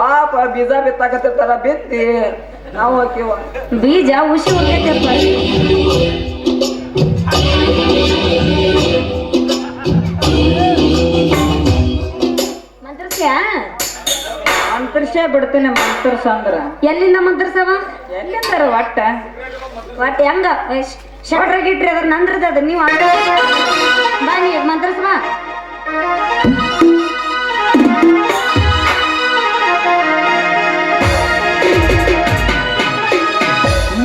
ಪಾಪ ಬೀಜ ಬಿತ್ತಾಕತ್ತಿರ್ತಾರ ಬಿತ್ತಿ. ನಾವು ಹಾಕಿವ. ಬೀಜ ಉಸಿ ಹೋಗ್ತೈತಪ್ಪ ಮಂತ್ರಸ್ಯ? ಬಿಡ್ತೇನೆ ಬಿಡ್ತೀನಿ ಮಂತ್ರಿಸ ಅಂದ್ರ. ಎಲ್ಲಿಂದ ಮಂತ್ರಸವ? ಎಲ್ಲಿಂದಾರ ಒಟ್ಟ ಒಟ್ಟ ಹೆಂಗ? ಶಟ್ರ ಗಿಟ್ರಿ ಅದ್ರ ನಂದ್ರದ ಅದ ನೀವು ಮಂತ್ರಸವ.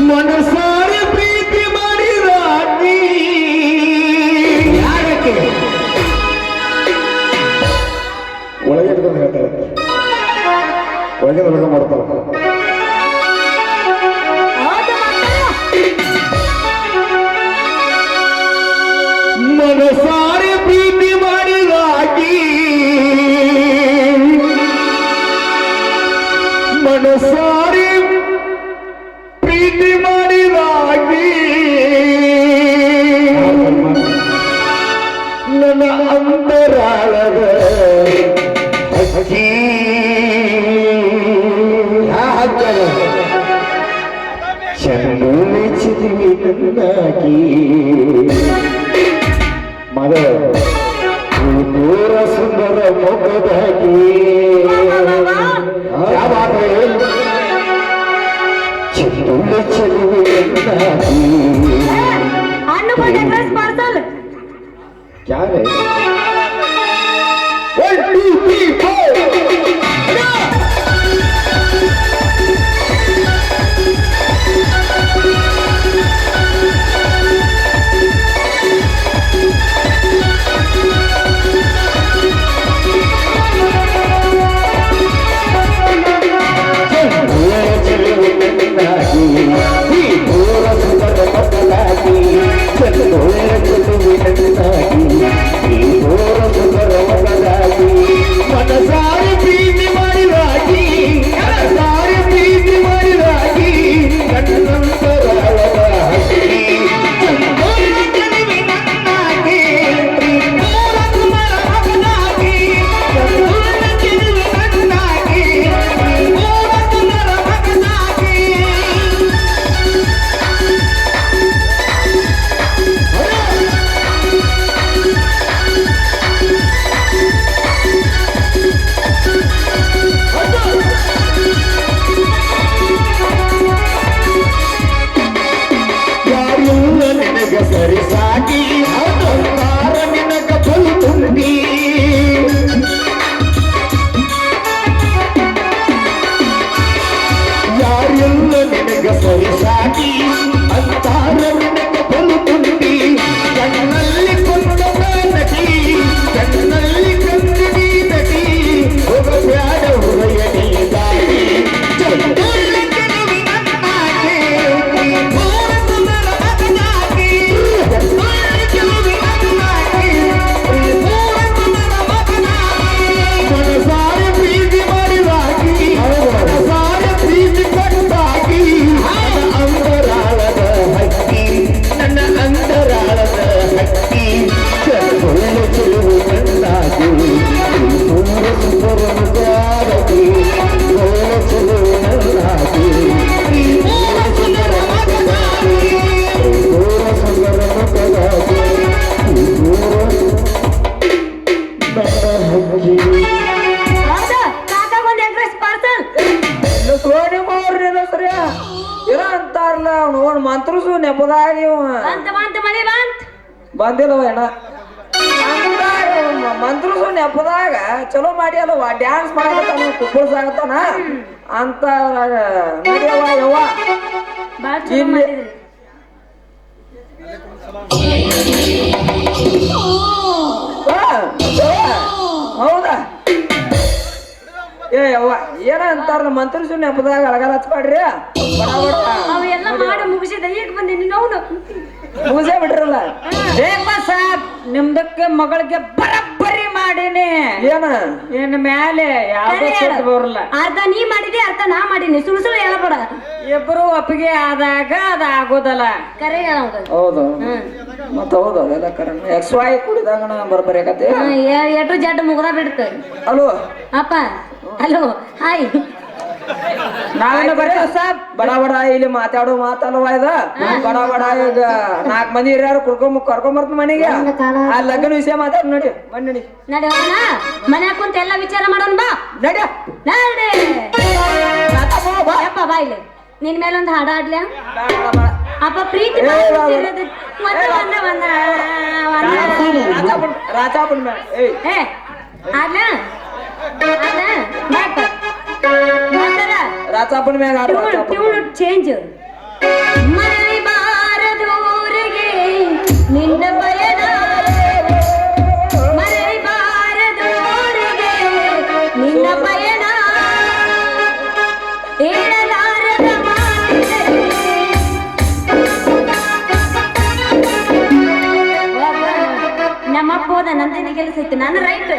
ಮನಸಾರೆ ಪ್ರೀತಿ ಮಾಡಿದ ಯಾರಕ್ಕೆ? ಒಳಗೆ ಹಿಡ್ಕೊಂಡು ಹೇಳ್ತಾರೆ ಒಳಗೆ ಒಳಗೆ ಮಾಡ್ತಾರೆ ಮನಸಾರೆ మదర్ దూర సుందర మొక్కదాకి చెల్లి చెల్లి ಮನಸಾರಿ ನಿನಗ ಸರಿ ಮಂತ್ರಸು ನೆಪದಾಗ ಇವ ಬಂತ ಬಂತ ಮಳಿ ಬಂತ್. ಬಂದಿಲ್ಲವ ಏನ ಮಂತ್ರಸು ನೆಪದಾಗ ಚಲೋ ಮಾಡಿ ಅಲ್ವ ಡ್ಯಾನ್ಸ್ ಮಾಡಕತ್ತಾನ ಕುಪ್ಪಳ್ಸಾಗತ್ತಾನ ಅಂತ ಯವ್ವ. ಇಲ್ಲಿ- ಹೌದಾ? ಏ ಯವ್ವ. ಏನ ಅಂತಾರ ಮಂತ್ರಸು ನೆಪದಾಗ ಅಳಗಾಲ ಹಚ್ಬೇಡ್ರಿ ಬಡ ಬಡ. ಅವು ಎಲ್ಲ ಮಾಡಿ ಮುಗಿಸಿದ. ಈಗ ಬಂದೀನಿ ಅವನು ಪೂಜೆ ಬಿಡ್ರಲ್ಲ ಏ ಸಾಬ್ ನಿಮ್ದಕ್ಕೆ ಮಗಳಿಗೆ ಬರಬ್ಬರಿ ಮಾಡಿ ಮಾಡೀನಿ. ಏನ? ಮೇಲೆ ಮ್ಯಾಲೆ ಯಾವ್ದು ಬರಲ್ಲ. ಅರ್ಧ ನೀ ಮಾಡಿದಿ ಅರ್ಧ ನಾ ಮಾಡೀನಿ. ಸುಳ್ಳು ಸುಳ್ಳು ಹೇಳಬೇಡ. ಇಬ್ರು ಒಪ್ಪಿಗೆ ಆದಾಗ ಅದ ಆಗೋದಲ್ಲ ಕರೆ ಹೇಳಂಗ ಹೌದು. ಮತ್ತ ಹೌದು ಅದೆಲ್ಲ ಕರೆ. ಎಕ್ಸ್ ವೈ ಕುಡಿದಾಗ ಬರ್ಬರಿ ಆಗತ್ತೆ. ಎಟು ಜಡ್ ಮುಗ್ದ ಬಿಡ್ತ. ಅಲೋ. ಅಪ್ಪ ಹಲೋ ಹಾಯ್. ನಾವೇನು ಬರ್ತೀವಿ? ಸರ್ ಬಡ ಬಡ ಇಲ್ಲಿ ಮಾತಾಡೋ ಮಾತಲ್ವ ಇದ? ಬಡ ಬಡ ಈಗ ನಾಲ್ಕು ಮಂದಿ ಇರ್ಯಾರು ಕುಡ್ಕೊಂಡ್ ಕರ್ಕೊಂಡ್ ಬರ್ತ ಮನೆಗೆ ಆ ಲಗ್ನ ವಿಷಯ ಮಾತಾಡ್ ನೋಡಿ ಬಂದ್ ನಡಿ. ನಡಿ ಮನೆ ಕುಂತ ಎಲ್ಲ ವಿಚಾರ ಮಾಡೋಣ ಬಾ. ನಡ್ಯ ನಡಿ. ಯಪ್ಪ ಬಾ ಇಲ್ಲಿ. ನಿನ್ ಮೇಲೆ ಒಂದು ಹಾಡ ಆಡ್ಲ್ಯಾ ಅಪ್ಪ ಪ್ರೀತಿ ರಾಜಾಪುರ ರಾಜಾಪುರ ಏ ಆಡ್ಲಾ ಆಡ್ಲಾ ಬಾಯಪ್ಪ ಮ್ಯಾಗ ಟ್ಯೂನ್ ಚೇಂಜ್ ಮರಳಿ ಬಾರದೂರಿಗೆ ನಿನ್ನ ಬಯನ ಮರಳಿ ಬಾರದೂರಿಗೆ ನಿನ್ನ ಪಯಣ. ಏಳಲಾರದ ನಮ್ಮಪ್ಪ ಹೋದ ನಂದಿನಿ ಕೆಲಸ ಇತ್ತು ನಾನು ರೈಟ್